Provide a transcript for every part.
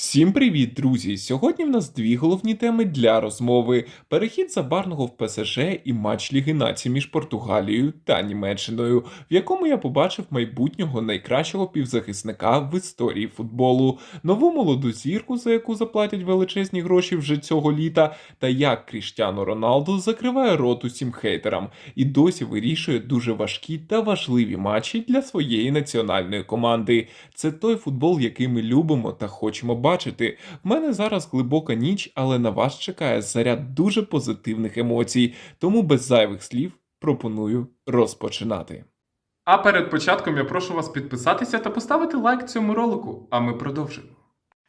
Всім привіт, друзі! Сьогодні в нас дві головні теми для розмови: перехід Забарного в ПСЖ і матч Ліги Націй між Португалією та Німеччиною, в якому я побачив майбутнього найкращого півзахисника в історії футболу, нову молоду зірку, за яку заплатять величезні гроші вже цього літа, та як Кріштіану Роналду закриває рот усім хейтерам і досі вирішує дуже важкі та важливі матчі для своєї національної команди. Це той футбол, який ми любимо та хочемо бачити. В мене зараз глибока ніч, але на вас чекає заряд дуже позитивних емоцій, тому без зайвих слів пропоную розпочинати. А перед початком я прошу вас підписатися та поставити лайк цьому ролику, а ми продовжимо.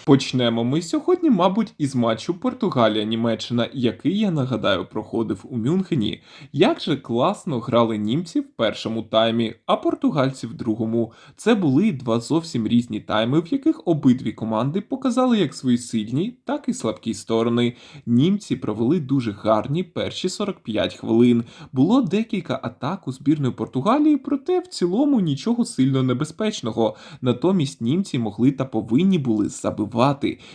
Почнемо ми сьогодні, мабуть, із матчу Португалія-Німеччина, який я нагадаю проходив у Мюнхені. Як же класно грали німці в першому таймі, а португальці в другому. Це були два зовсім різні тайми, в яких обидві команди показали як свої сильні, так і слабкі сторони. Німці провели дуже гарні перші 45 хвилин. Було декілька атак у збірної Португалії, проте в цілому нічого сильно небезпечного. Натомість німці могли та повинні були забивати,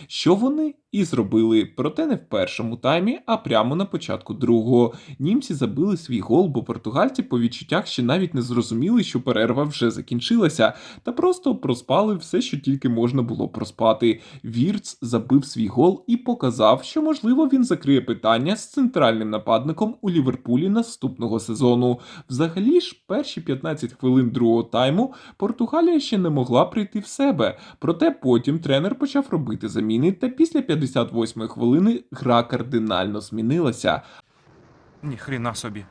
що вони і зробили, проте не в першому таймі, а прямо на початку другого. Німці забили свій гол, бо португальці по відчуттях ще навіть не зрозуміли, що перерва вже закінчилася, та просто проспали все, що тільки можна було проспати. Вірц забив свій гол і показав, що можливо він закриє питання з центральним нападником у Ліверпулі наступного сезону. Взагалі ж, перші 15 хвилин другого тайму Португалія ще не могла прийти в себе. Проте потім тренер почав робити заміни, та після 58-ї хвилини гра кардинально змінилася. Ні хрена собі.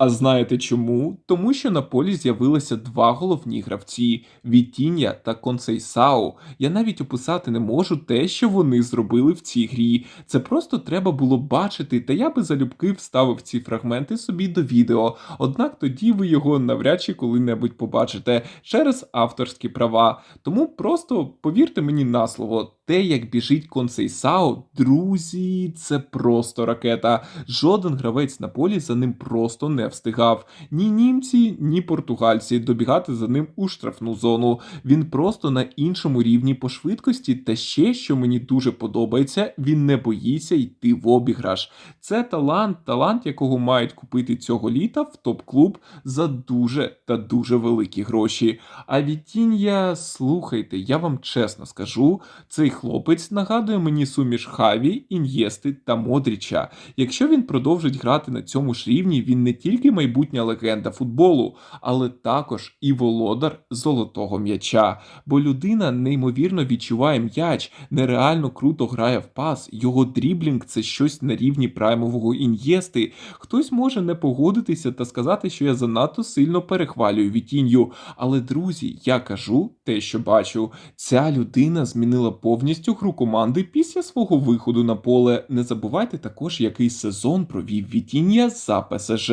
А знаєте чому? Тому що на полі з'явилися два головні гравці Вітіння та Консейсао. Я навіть описати не можу те, що вони зробили в цій грі. Це просто треба було бачити, та я би залюбки вставив ці фрагменти собі до відео. Однак тоді ви його навряд чи коли-небудь побачите через авторські права. Тому просто повірте мені на слово. Те, як біжить Консейсао, друзі, це просто ракета. Жоден гравець на полі за ним просто не встигав. Ні німці, ні португальці добігати за ним у штрафну зону. Він просто на іншому рівні по швидкості. Та ще, що мені дуже подобається, він не боїться йти в обіграш. Це талант, талант, якого мають купити цього літа в топ-клуб за дуже та дуже великі гроші. А Вітіння, слухайте, я вам чесно скажу, цей хлопець нагадує мені суміш Хаві, Ін'єсти та Модріча. Якщо він продовжить грати на цьому ж рівні, він не тільки майбутня легенда футболу, але також і володар золотого м'яча. Бо людина неймовірно відчуває м'яч, нереально круто грає в пас. Його дріблінг це щось на рівні праймового ін'єсти. Хтось може не погодитися та сказати, що я занадто сильно перехвалюю Вітінью. Але друзі, я кажу те, що бачу. Ця людина змінила повністю гру команди після свого виходу на поле. Не забувайте також, який сезон провів Вітіння за ПСЖ.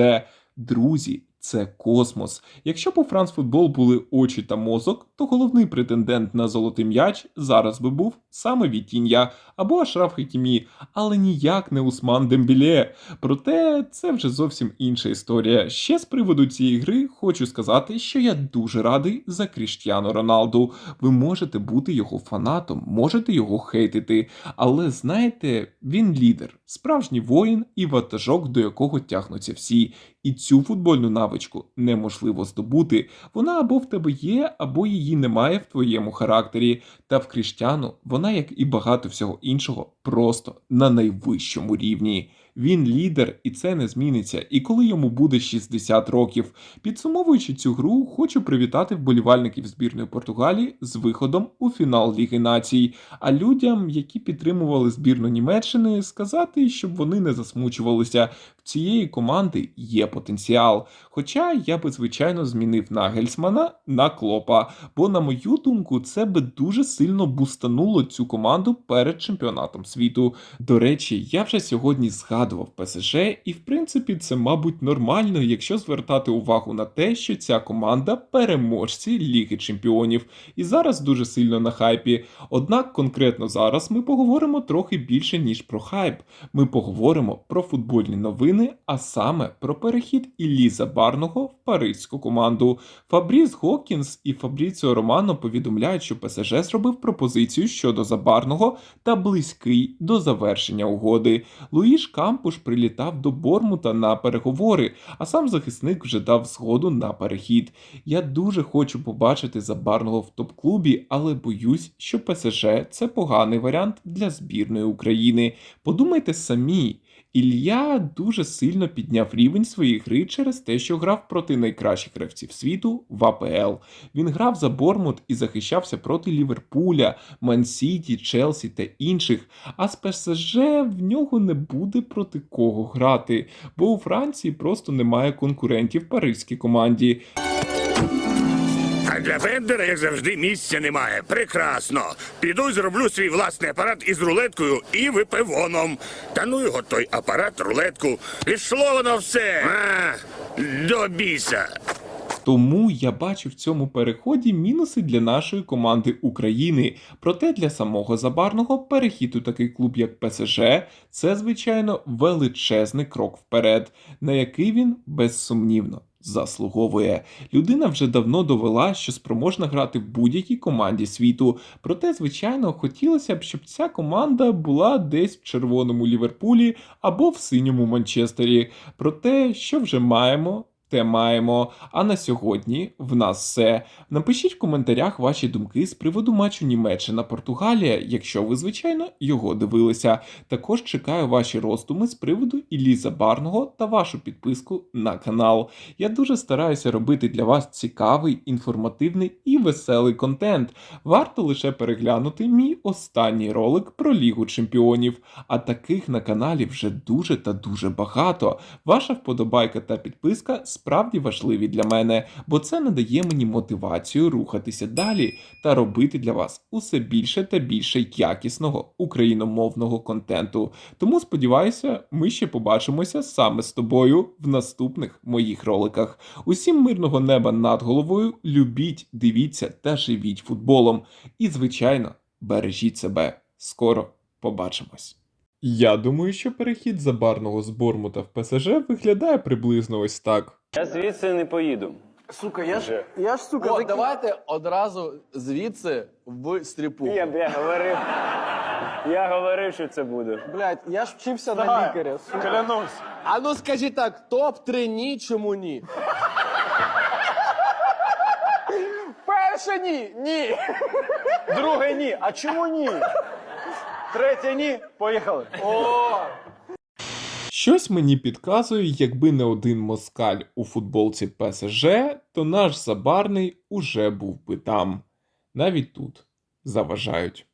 Друзі, це космос. Якщо б у Францфутбол були очі та мозок, то головний претендент на золотий м'яч зараз би був саме Вітіння або Ашраф Хакімі, але ніяк не Усман Дембілє. Проте це вже зовсім інша історія. Ще з приводу цієї гри хочу сказати, що я дуже радий за Кріштіану Роналду. Ви можете бути його фанатом, можете його хейтити, але знаєте, він лідер, справжній воїн і ватажок, до якого тягнуться всі. І цю футбольну навичку неможливо здобути. Вона або в тебе є, або її немає в твоєму характері. Та в Кріштяну вона, як і багато всього іншого, просто на найвищому рівні. Він лідер, і це не зміниться. І коли йому буде 60 років. Підсумовуючи цю гру, хочу привітати вболівальників збірної Португалії з виходом у фінал Ліги Націй. А людям, які підтримували збірну Німеччини, сказати, щоб вони не засмучувалися. В цієї команди є потенціал. Хоча я би звичайно змінив Нагельсмана на Клопа, бо, на мою думку, це би дуже сильно бустануло цю команду перед чемпіонатом світу. До речі, я вже сьогодні згадував ПСЖ, і в принципі це, мабуть, нормально, якщо звертати увагу на те, що ця команда переможці Ліги Чемпіонів і зараз дуже сильно на хайпі. Однак конкретно зараз ми поговоримо трохи більше ніж про хайп. Ми поговоримо про футбольні новини, а саме про перехід Іллі Забарного в паризьку команду. Фабріс Гокінс і Фабріціо Романо повідомляють, що ПСЖ зробив пропозицію щодо Забарного та близький до завершення угоди. Луїш Кампуш прилітав до Бормута на переговори, а сам захисник вже дав згоду на перехід. Я дуже хочу побачити Забарного в топ-клубі, але боюсь, що ПСЖ це поганий варіант для збірної України. Подумайте самі. Ілля дуже сильно підняв рівень своєї гри через те, що грав проти найкращих гравців світу в АПЛ. Він грав за Бормут і захищався проти Ліверпуля, Мансіті, Челсі та інших. А з ПСЖ в нього не буде проти кого грати, бо у Франції просто немає конкурентів паризькій команді. Для Бендера, як завжди, місця немає. Прекрасно. Піду зроблю свій власний апарат із рулеткою і випивоном. Та ну його той апарат, рулетку. Пішло воно все. А, до біса. Тому я бачу в цьому переході мінуси для нашої команди України. Проте для самого забарного перехід у такий клуб, як ПСЖ, це звичайно величезний крок вперед, на який він безсумнівно. Заслуговує. Людина вже давно довела, що спроможна грати в будь-якій команді світу. Проте, звичайно, хотілося б, щоб ця команда була десь в червоному Ліверпулі або в синьому Манчестері. Проте, що вже маємо, те маємо. А на сьогодні в нас все. Напишіть в коментарях ваші думки з приводу матчу Німеччина-Португалія, якщо ви, звичайно, його дивилися. Також чекаю ваші роздуми з приводу Іллі Забарного та вашу підписку на канал. Я дуже стараюся робити для вас цікавий, інформативний і веселий контент. Варто лише переглянути мій останній ролик про Лігу Чемпіонів. А таких на каналі вже дуже та дуже багато. Ваша вподобайка та підписка справді важливі для мене, бо це надає мені мотивацію рухатися далі та робити для вас усе більше та більше якісного україномовного контенту. Тому сподіваюся, ми ще побачимося саме з тобою в наступних моїх роликах. Усім мирного неба над головою. Любіть, дивіться та живіть футболом. І, звичайно, бережіть себе. Скоро побачимось. Я думаю, що перехід забарного з Бормута в ПСЖ виглядає приблизно ось так. Я звідси не поїду. Сука, я ж, я ж сука, О, таки- давайте одразу звідси в стріпу. Я б я говорив. Я говорив, що це буде. блядь, я ж вчився на лікаря. Сука. Клянусь. А ну скажи так, топ-3 ні, чому ні? Перше ні, ні. Друге ні. А чому ні? Третє ні. Поїхали. Щось мені підказує, якби не один москаль у футболці ПСЖ, то наш забарний уже був би там. Навіть тут заважають.